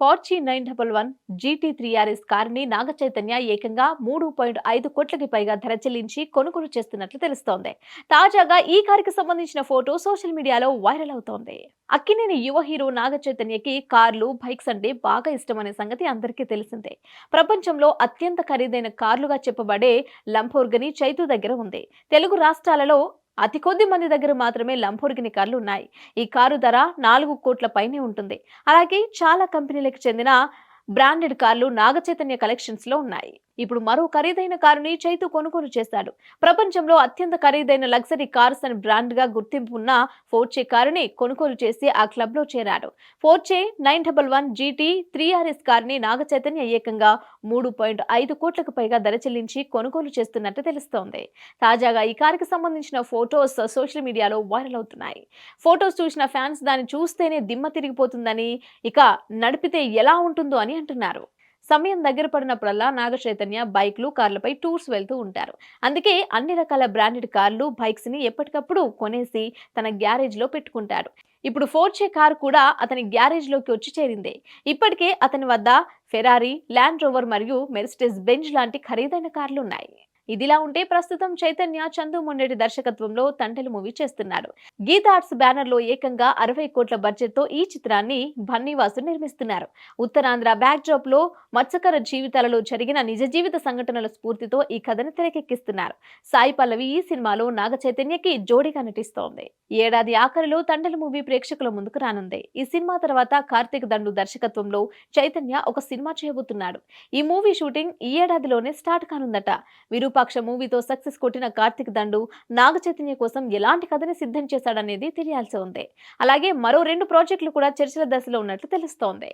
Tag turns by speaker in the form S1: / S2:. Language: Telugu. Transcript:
S1: Porsche nine double one GT three RS కారుని నాగచైతన్య ఏకంగా మూడు పాయింట్ ఐదు కోట్లకి పైగా ధర చెల్లించి కొనుగోలు చేస్తున్నట్లు తెలుస్తోంది. తాజాగా ఈ కారుకి సంబంధించిన ఫోటో సోషల్ మీడియాలో వైరల్ అవుతోంది. అక్కినేని యువ హీరో నాగచైతన్యకి కార్లు బైక్స్ అంటే బాగా ఇష్టమనే సంగతి అందరికీ తెలిసిందే. ప్రపంచంలో అత్యంత ఖరీదైన కార్లుగా చెప్పబడే లంబోర్గని చైతు దగ్గర ఉంది. తెలుగు రాష్ట్రాలలో అతి కొద్ది మంది దగ్గర మాత్రమే లంబోర్గిని కార్లు ఉన్నాయి ఈ కారు ధర నాలుగు కోట్ల పైనే ఉంటుంది. అలాగే చాలా కంపెనీలకు చెందిన బ్రాండెడ్ కార్లు నాగచైతన్య కలెక్షన్స్లో ఉన్నాయి. ఇప్పుడు మరో ఖరీదైన కారుని చైతు కొనుగోలు చేశాడు. ప్రపంచంలో అత్యంత ఖరీదైన లగ్జరీ కార్స్ అని బ్రాండ్గా గుర్తింపు ఉన్న ఫోర్చే కారుని కొనుగోలు చేసి ఆ క్లబ్లో చేరాడు. Porsche nine double one GT three RS కారుని నాగచైతన్య ఏకంగా మూడు పాయింట్ ఐదు కోట్లకు పైగా ధర చెల్లించి కొనుగోలు చేస్తున్నట్టు తెలుస్తోంది. తాజాగా ఈ కారుకి సంబంధించిన ఫొటోస్ సోషల్ మీడియాలో వైరల్ అవుతున్నాయి. ఫోటోస్ చూసిన ఫ్యాన్స్ దాన్ని చూస్తేనే దిమ్మ తిరిగిపోతుందని ఇక నడిపితే ఎలా ఉంటుందో అని అంటున్నారు. సమయం దగ్గర పడినప్పుడల్లా నాగ చైతన్య బైక్లు కార్లపై టూర్స్ వెళ్తూ ఉంటారు. అందుకే అన్ని రకాల బ్రాండెడ్ కార్లు బైక్స్ని ఎప్పటికప్పుడు కొనేసి తన గ్యారేజ్లో పెట్టుకుంటారు పెట్టుకుంటాడు. ఇప్పుడు ఫోర్చే కార్ కూడా అతని గ్యారేజ్లోకి వచ్చి చేరింది. ఇప్పటికే అతని వద్ద ఫెరారీ ల్యాండ్ రోవర్ మరియు మెర్సిడెస్ బెంజ్ లాంటి ఖరీదైన కార్లు ఉన్నాయి ఇదిలా ఉంటే ప్రస్తుతం చైతన్య చందు మొండెటి దర్శకత్వంలో తంటలు మూవీ చేస్తున్నాడు గీత ఆర్ట్స్ బ్యానర్లో ఏకంగా అరవై కోట్ల బడ్జెట్తో ఈ చిత్రాన్ని భన్నీవాసు నిర్మిస్తున్నారు. ఉత్తరాంధ్ర బ్యాక్ డ్రాప్లో మత్స్యకర జీవితాలలో జరిగిన నిజ జీవిత సంఘటనల స్ఫూర్తితో ఈ కథను తెరకెక్కిస్తున్నారు. సాయి పల్లవి ఈ సినిమాలో నాగ చైతన్యకి జోడీగా నటిస్తోంది. ఏడాది ఆఖరిలో తండల మూవీ ప్రేక్షకుల ముందుకు రానుంది. ఈ సినిమా తర్వాత కార్తీక్ దండు దర్శకత్వంలో చైతన్య ఒక సినిమా చేయబోతున్నాడు. ఈ మూవీ షూటింగ్ ఈ ఏడాదిలోనే స్టార్ట్ కానుందట. విరూపాక్ష మూవీతో సక్సెస్ కొట్టిన కార్తిక్ దండు నాగ చైతన్య కోసం ఎలాంటి కథని సిద్ధం చేశాడనేది తెలియాల్సి ఉంది. అలాగే మరో రెండు ప్రాజెక్టులు కూడా చర్చల దశలో ఉన్నట్లు తెలుస్తోంది.